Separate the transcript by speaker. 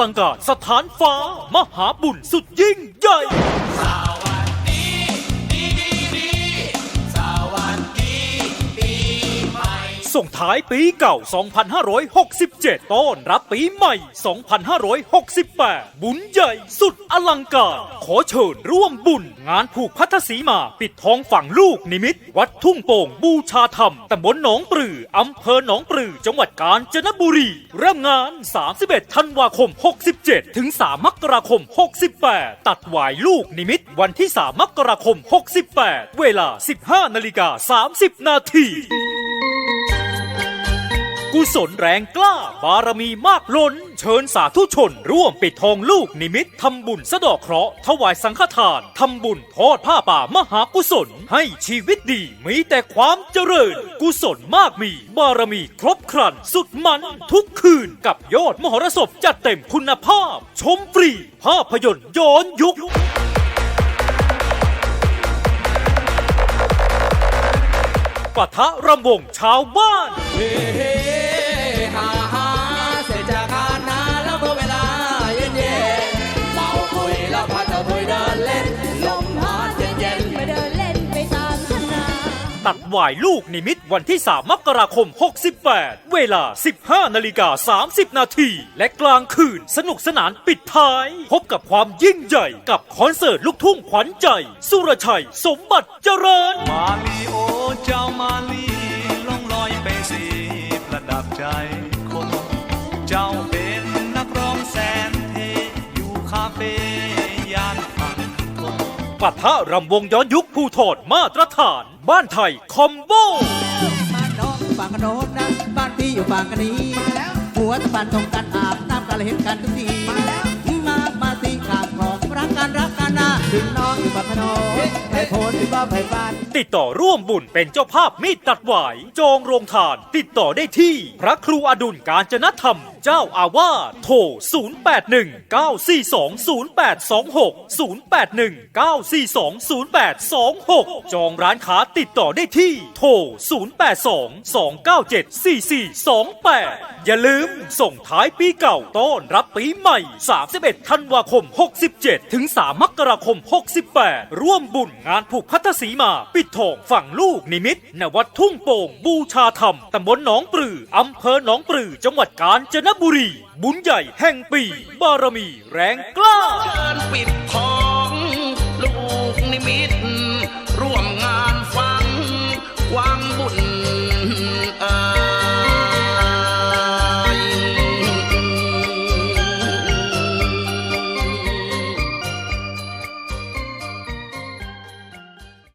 Speaker 1: ลังการสถานฟ้ามหาบุญสุดยิ่งใหญ่ ท้ายปีเก่า 2567 ต้อนรับปีใหม่ 2568 บุญใหญ่สุดอลังการ ขอเชิญร่วมบุญ งานผูกพัทธสีมา ปิดทองฝั่งลูกนิมิต วัดทุ่งโป่งบูชาธรรม ตำบลหนองปลือ อำเภอหนองปลือ จังหวัดกาญจนบุรี เริ่มงาน 31 ธันวาคม 67 ถึง 3 มกราคม 68 ตัดหวายลูกนิมิต วันที่ 3 มกราคม 68 เวลา 15 นาฬิกา 30 นาที กุศลแรงกล้า บารมีมากล้น เชิญสาธุชน ร่วมปิดทองลูกนิมิตทำบุญสะดอกเคราะห์ถวายสังฆทานทำบุญทอดผ้าป่ามหากุศล ให้ชีวิตดีมีแต่ความเจริญ กุศลมากมี บารมีครบครัน สุดมันทุกคืนกับยอดมหรสพจัดเต็มคุณภาพ ชมฟรี ภาพยนตร์ย้อนยุคปะทะรำวงชาวบ้าน
Speaker 2: ตั
Speaker 1: ดหวายลูกนิมิตวันที่ 3 มกราคม 68 เวลา 15 นาฬิกา 30 นาที และกลางคืนสนุกสนานปิดท้าย พบกับความยิ่งใหญ่กับคอนเสิร์ตลูกทุ่งขวัญใจ สุรชัย สมบัติเจริญ
Speaker 3: มาลีโอเจ้ามาลีล่องลอยไปสีประดับใจคน เจ้าเป็นนักร้องแสนเทอยู่คาเฟ่ย่านฝั่งทน
Speaker 1: ปะทะรำวงย้อนยุคภูทรมาตรฐาน บ้านไทยคอมโบ
Speaker 4: บ้านน้องฝั่งกระโนดนนะบ้านพี่อยู่ฝั่งกระนี้หัวตะบันตรงกันอาบน้ำกันเห็นกันทุกทีมาแล้วมามาสิขามคลองรักกันรักกันนะถึงน้องอยู่ฝั่งกระโนด ไอ้นที่บ้านไผ่บ้าน
Speaker 1: ติดต่อร่วมบุญเป็นเจ้าภาพมีดตัดหวาย จองโรงทาน ติดต่อได้ที่ พระครูอดุลการจนธรรม เจ้าอาวาสโทร 081 942 0826 081 942 0826 จองร้านค้าติดต่อได้ที่ โทร 082 297 4428 อย่าลืมส่งท้ายปีเก่าต้อนรับปีใหม่ 31 ธันวาคม 67 ถึง 3 มกราคม 68 ร่วมบุญงานผูกพัทธสีมา ปิดทองฝั่งลูกนิมิตณวัดทุ่งโป่งบูชาธรรมตำบลหนองปลืออำเภอหนองปลือจังหวัดกาญจนบุรี บุญใหญ่แห่งปี บารมีแรงกล้า
Speaker 5: เชิญปิดทองลูกนิมิตร่วมงานฟังวางบุญ